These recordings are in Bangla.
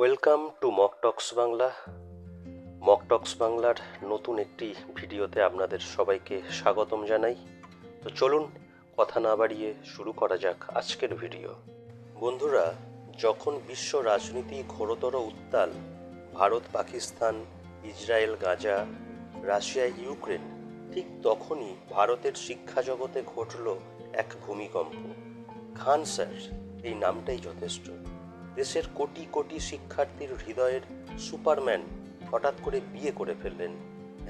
Welcome to Mocktalks Bangla Mocktalks বাংলার নতুন একটি ভিডিওতে আপনাদের সবাইকে স্বাগতম জানাই। তো চলুন কথা না বাড়িয়ে শুরু করা যাক আজকের ভিডিও। বন্ধুরা, যখন বিশ্ব রাজনীতি ঘোরতর উত্তাল, Bharat, Pakistan, Israel, Gaza, Russia, Ukraine, ঠিক তখনই ভারতের শিক্ষা জগতে ঘটল এক ভূমিকম্প। খান স্যার, এই নামটাই যথেষ্ট। দেশের কোটি কোটি শিক্ষার্থীর হৃদয়ের সুপারম্যান হঠাৎ করে বিয়ে করে ফেললেন।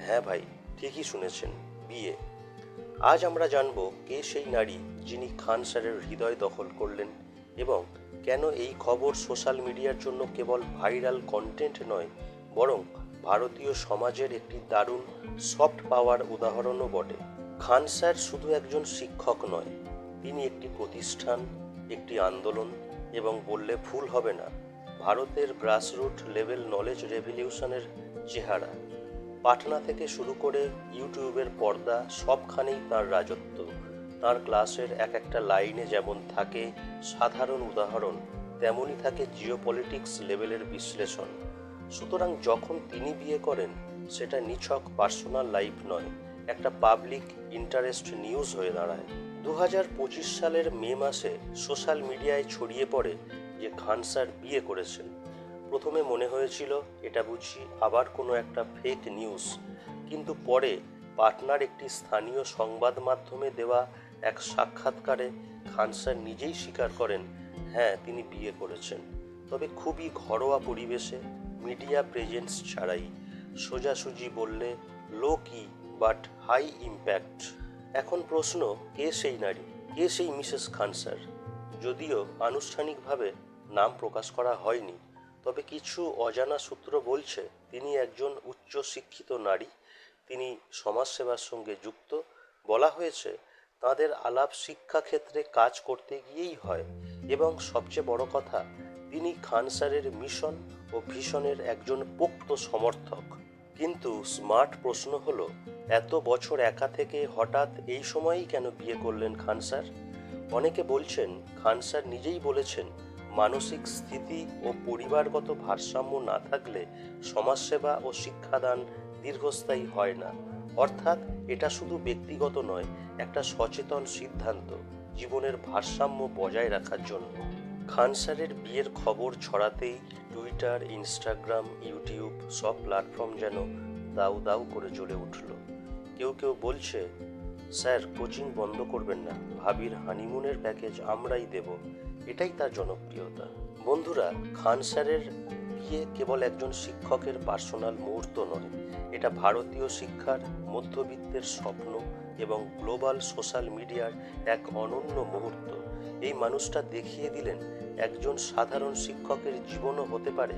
হ্যাঁ ভাই, ঠিকই শুনেছেন, বিয়ে। আজ আমরা জানব কে সেই নারী যিনি খান স্যারের হৃদয় দখল করলেন এবং কেন এই খবর সোশ্যাল মিডিয়ার জন্য কেবল ভাইরাল কন্টেন্ট নয়, বরং ভারতীয় সমাজের একটি দারুণ সফট পাওয়ার উদাহরণও বটে। খান স্যার শুধু একজন শিক্ষক নয়, তিনি একটি প্রতিষ্ঠান, একটি আন্দোলন এবং বললে ভুল হবে না। ভারতের গ্রাসরুট লেভেল নলেজ রেভলিউশনের চেহারা। পাটনা থেকে শুরু করে ইউটিউবের পর্দা সবখানেই তার রাজত্ব। তার ক্লাসের এক একটা লাইনে যেমন থাকে সাধারণ উদাহরণ, তেমনই থাকে জিওপলিটিক্স লেভেলের বিশ্লেষণ। সুতরাং যখন তিনি বিয়ে করেন, সেটা নিছক পার্সোনাল লাইফ নয়, একটা পাবলিক ইন্টারেস্ট নিউজ হয়ে দাঁড়ায়। দু সালের মে মাসে সোশ্যাল মিডিয়ায় ছড়িয়ে পড়ে যে খান স্যার বিয়ে করেছেন। প্রথমে মনে হয়েছিল এটা বুঝি আবার কোনো একটা ফেক নিউজ কিন্তু পরে পাটনার একটি স্থানীয় সংবাদ মাধ্যমে দেওয়া এক সাক্ষাৎকারে খান স্যার নিজেই স্বীকার করেন হ্যাঁ তিনি বিয়ে করেছেন। তবে খুবই ঘরোয়া পরিবেশে মিডিয়া প্রেজেন্স ছাড়াই সোজাসুজি বললে লো কি বাট হাই ইম্প্যাক্ট এখন প্রশ্ন, কে সেই নারী? কে সেই মিসেস খান, স্যার? যদিও আনুষ্ঠানিকভাবে নাম প্রকাশ করা হয়নি, তবে কিছু অজানা সূত্র বলছে তিনি একজন উচ্চ শিক্ষিত নারী। তিনি সমাজসেবার সঙ্গে যুক্ত। বলা হয়েছে, তাদের আলাপ শিক্ষাক্ষেত্রে কাজ করতে গিয়েই হয়। এবং সবচেয়ে বড় কথা, তিনি খান স্যারের মিশন ও ভিশনের একজন পোক্ত সমর্থক। কিন্তু স্মার্ট প্রশ্ন হলো, এত বছর একা থেকে হঠাৎ এই সময়েই কেন বিয়ে করলেন খান স্যার? অনেকে বলছেন, খান স্যার নিজেই বলেছেন, মানসিক স্থিতি ও পরিবারগত ভারসাম্য না থাকলে সমাজসেবা ও শিক্ষাদান দীর্ঘস্থায়ী হয় না। অর্থাৎ এটা শুধু ব্যক্তিগত নয়, একটা সচেতন সিদ্ধান্ত, জীবনের ভারসাম্য বজায় রাখার জন্য। খান স্যারের বিয়ের খবর ছড়াতেই টুইটার, ইনস্টাগ্রাম, ইউটিউব সব প্ল্যাটফর্ম যেন দাউ দাউ করে জ্বলে উঠল। কেউ কেউ বলছে, স্যার, কোচিং বন্ধ করবেন না, ভাবির হানিমুনের প্যাকেজ আমরাই দেব। এটাই তার জনপ্রিয়তা। বন্ধুরা খান স্যারের বিয়ে কেবল একজন শিক্ষকের পার্সোনাল মুহূর্ত নয়, এটা ভারতীয় শিক্ষার মধ্যবিত্তের স্বপ্ন এবং গ্লোবাল সোশ্যাল মিডিয়ার এক অনন্য মুহূর্ত। এই মানুষটা দেখিয়ে দিলেন একজন সাধারণ শিক্ষকের জীবনও হতে পারে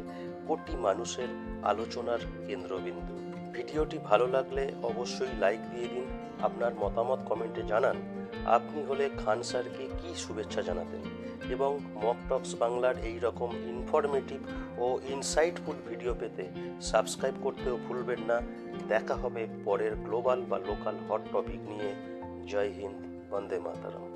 কোটি মানুষের আলোচনার কেন্দ্রবিন্দু। ভিডিওটি ভালো লাগলে অবশ্যই লাইক দিয়ে দিন, আপনার মতামত কমেন্টে জানান। আপনি হলে খান স্যারকে কী শুভেচ্ছা জানাতেন? এবং মক টক্স বাংলার এই রকম ইনফরমেটিভ ও ইনসাইটফুল ভিডিও পেতে সাবস্ক্রাইব করতেও ভুলবেন না। দেখা হবে পরের গ্লোবাল বা লোকাল হট টপিক নিয়ে। জয় হিন্দ, বন্দে মাতারাম।